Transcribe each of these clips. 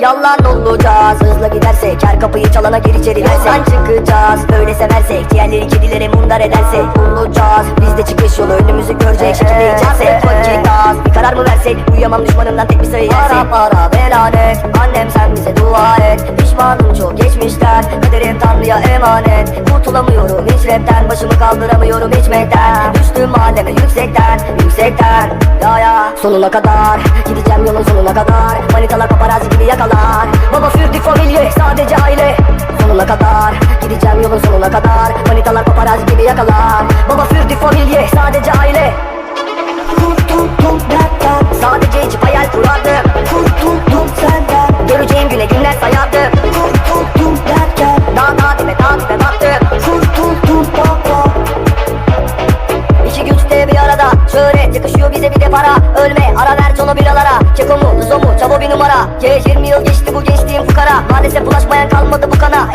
Yalan olacağız Hızla gidersek her kapıyı çalana gir içeri versek çıkacağız Böyle seversek Diğerleri kedilere mundar edersek Bulacağız Biz de çıkış yolu önümüzü görecek şekilde içersek Vakit az Bir karar mı versek? Uyuyamam düşmanımdan tek bir sayı yersek. Para para belanet Annem sen bize dua et. Pişmanım çok geçmişten Kaderim tanrıya emanet. Kurtulamıyorum hiç rapten Başımı kaldıramıyorum içmekten Düştüm aleme yüksekten Yüksekten. Ya ya Sonuna kadar. Gideceğim yolun sonuna kadar. Manitalar paparazzi gibi yakalar. Baba fürdük familye sadece aile. Sonuna kadar. Gideceğim yolun sonuna kadar. Manitalar paparazzi gibi yakalar Bize bir de para. Ölme ara ver cano biralara. Keko mu Luzo mu Çabo bir numara. Ye 20 yıl geçti bu gençliğim fukara Maalesef bulaşmayan kalmadı bu kana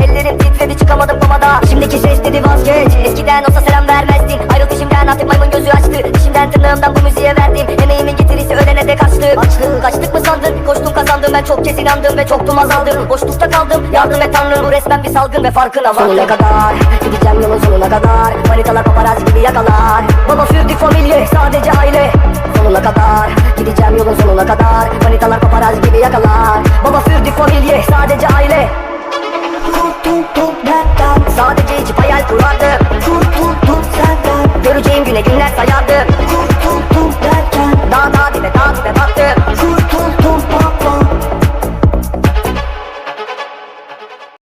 Ben çok kez inandım ve çoktum azaldım. Boşlukta kaldım. Yardım et tanrım Bu resmen bir salgın ve farkına var. Sonuna kadar gideceğim yolun sonuna kadar. Manitalar paparazzi gibi yakalar. Baba fürdü familye sadece aile. Sonuna kadar. Gideceğim yolun sonuna kadar. Manitalar paparazzi gibi yakalar. Baba fürdü familye sadece aile. Kurtuldum Sadece içip hayal kurardım. Kurtuldum senden. Göreceğim güne günler sayardım.